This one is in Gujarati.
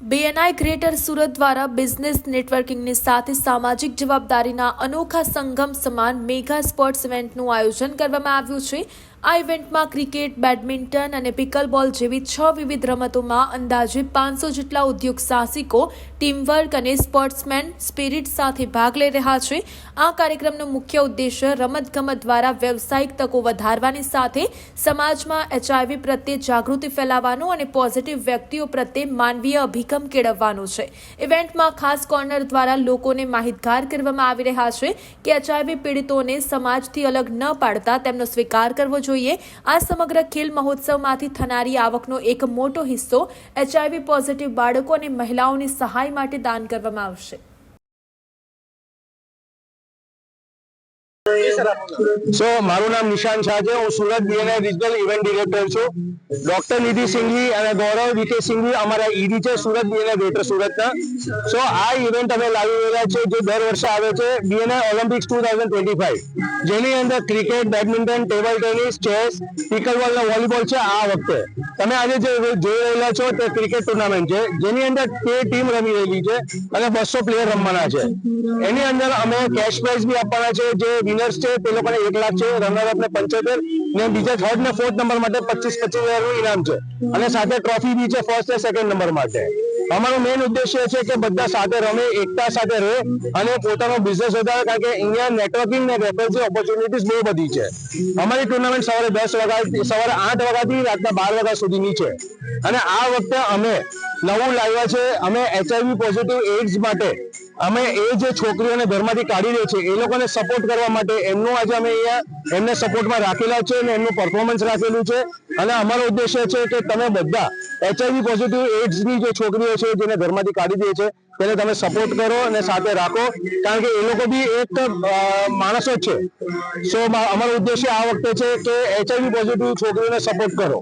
બીએનઆઈ ગ્રેટર સુરત દ્વારા બિઝનેસ નેટવર્કિંગની સાથે સામાજિક જવાબદારીના અનોખા સંગમ સમાન મેગા સ્પોર્ટ્સ ઇવેન્ટનું આયોજન કરવામાં આવ્યું છે. આ ઇવેન્ટમાં ક્રિકેટ, બેડમિન્ટન અને પિકલબોલ જેવી છ વિવિધ રમતોમાં અંદાજે પાંચસો જેટલા ઉદ્યોગ સાહસિકો, ટીમવર્ક અને સ્પોર્ટ્સમેન સ્પિરિટ સાથે ભાગ લઈ રહ્યા છે. આ કાર્યક્રમનો મુખ્ય ઉદ્દેશ્ય રમતગમત દ્વારા વ્યવસાયિક તકો વધારવાની સાથે સમાજમાં એચઆઈવી પ્રત્યે જાગૃતિ ફેલાવવાનો અને પોઝિટિવ વ્યક્તિઓ પ્રત્યે માનવીય અભિગમ કેળવવાનો છે. ઇવેન્ટમાં ખાસ કોર્નર દ્વારા લોકોને માહિતગાર કરવામાં આવી રહ્યા છે કે એચઆઈવી પીડિતોને સમાજથી અલગ ન પાડતા તેમનો સ્વીકાર કરવો જોઈએ આ સમગ્ર ખેલ મહોત્સવમાંથી થનારી આવકનો એક મોટો હિસ્સો એચઆઈવી પોઝિટિવ બાળકો અને મહિલાઓની સહાય માટે દાન કરવામાં આવશે. સો મારું નામ નિશાન શાહ છે. હું Surat BNI regional event director છું. ડોક્ટર નિધિ સિંઘી અને ગૌરવ વિકે સિંઘી અમારા ઈડી છે, સુરત બીએનઆઈ ગ્રેટર સુરતના. સો આ ઇવેન્ટ અમે લાવી રહ્યા છે જે દર વર્ષે આવે છે બીએનઆઈ ઓલિમ્પિક્સ ટુ જેની અંદર cricket badminton table tennis chess pickleball અને વોલીબોલ છે આ વખતે. તમે આજે જે જોઈ રહેલા છો તે ક્રિકેટ ટુર્નામેન્ટ છે. જેની અંદર તે ટીમ રમી રહેલી છે અને બસો પ્લેયર રમવાના છે. એની અંદર અમે કેશ પ્રાઇઝ બી આપવાના છે. જે વિનર્સ છે, તે લોકોને એક લાખ છે, રનર અપ ને પંચોતેર, ને બીજા થર્ડ ને ફોર્થ નંબર માટે પચીસ પચીસ હજારનું ઇનામ છે. અને સાથે ટ્રોફી બી છે ફર્સ્ટ ને સેકન્ડ નંબર માટે. અમારો મેઇન ઉદ્દેશ્ય છે કે બધા સાથે રમે, એકતા સાથે રહે, અને પોતાનો બિઝનેસ વધારે, કારણ કે અહીંયા નેટવર્કિંગ ને રેફરન્સની ઓપોર્ચ્યુનિટીઝ બહુ બધી છે. અમારી ટુર્નામેન્ટ સવારે દસ વાગ્યા, સવારે આઠ વાગ્યાથી રાતના બાર વાગ્યા સુધીની છે. અને આ વખતે અમે નવું લાવ્યા છે. અમે એચઆઈવી પોઝિટિવ એડ્સ માટે, અમે એ જે છોકરીઓને ઘરમાંથી કાઢી દે છે, એ લોકોને સપોર્ટ કરવા માટે એમનું આજે અમે અહીંયા એમને સપોર્ટમાં રાખેલા છે અને એમનું પરફોર્મન્સ રાખેલું છે. અને અમારો ઉદ્દેશ્ય છે કે તમે બધા એચઆઈવી પોઝિટિવ એડ્સની જે છોકરીઓ છે, જેને ઘરમાંથી કાઢી દે છે, તેને તમે સપોર્ટ કરો અને સાથે રાખો. કારણ કે એ લોકો બી એક માણસો જ છે. સો અમારો ઉદ્દેશ્ય આ વખતે છે કે એચઆઈવી પોઝિટિવ છોકરીઓને સપોર્ટ કરો.